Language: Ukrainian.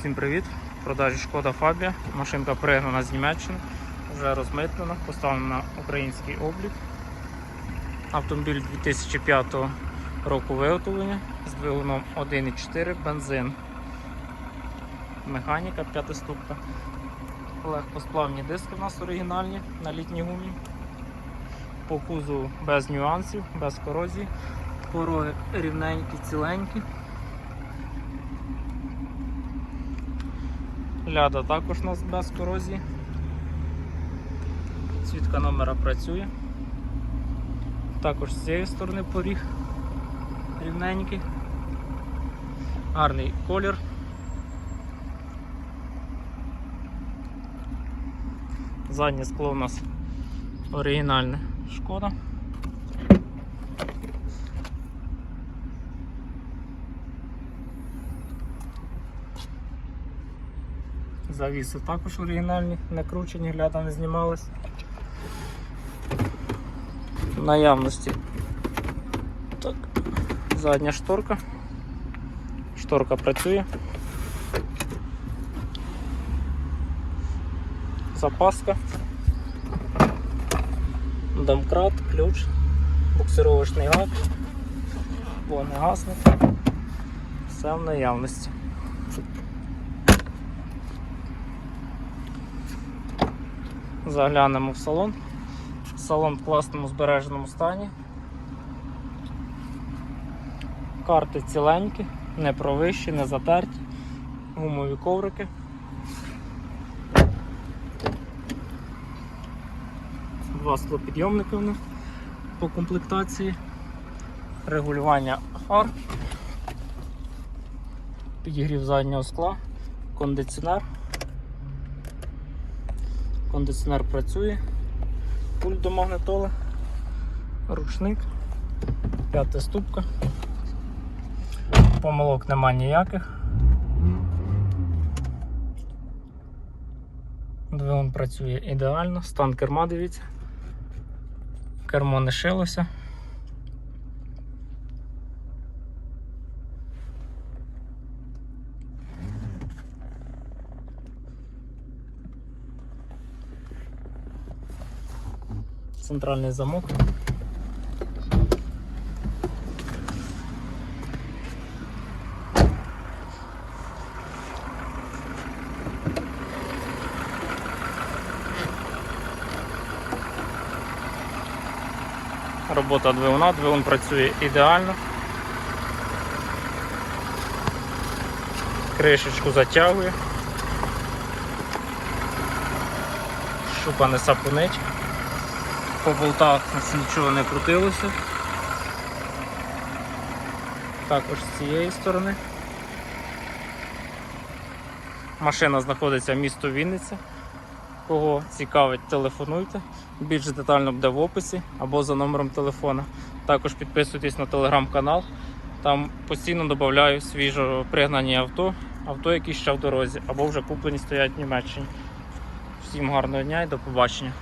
Всім привіт! В продажі шкода Фабія. Машинка пригнана з Німеччини, вже розмитнена, поставлена на український облік. Автомобіль 2005 року виготовлення з двигуном 1.4 бензин. Механіка 5 ступка. Легкосплавні диски у нас оригінальні на літній гумі. По кузову без нюансів, без корозії. Пороги рівненькі, ціленькі. Ляда також у нас без корозії. Свідка номера працює. Також з цієї сторони поріг рівненький. Гарний колір. Заднє скло у нас оригінальне шкода. Завіси також оригінальні, не кручені, гляда не знімались. В наявності так, задня шторка. Шторка працює. Запаска. Домкрат, ключ, буксировочний гак, вогнегасник. Все в наявності. Заглянемо в салон. Салон в класному збереженому стані. Карти ціленькі, не провищі, не затерті, гумові коврики. Два склопідйомники в них по комплектації, регулювання фар, підігрів заднього скла, кондиціонер. Кондиціонер працює, пульт до магнетола, ручник, п'ята ступка. Помилок нема ніяких. Двигун працює ідеально, стан керма дивіться. Кермо не шилося. Центральний замок. Робота двигуна, двигун працює ідеально. Кришечку затягує. Шупа не сапунить. По болтах нічого не крутилося. Також з цієї сторони. Машина знаходиться в місто Вінниця. Кого цікавить, телефонуйте. Більш детально буде в описі або за номером телефона. Також підписуйтесь на телеграм-канал. Там постійно додаю свіжо пригнані авто, авто, які ще в дорозі, або вже куплені стоять в Німеччині. Всім гарного дня і до побачення.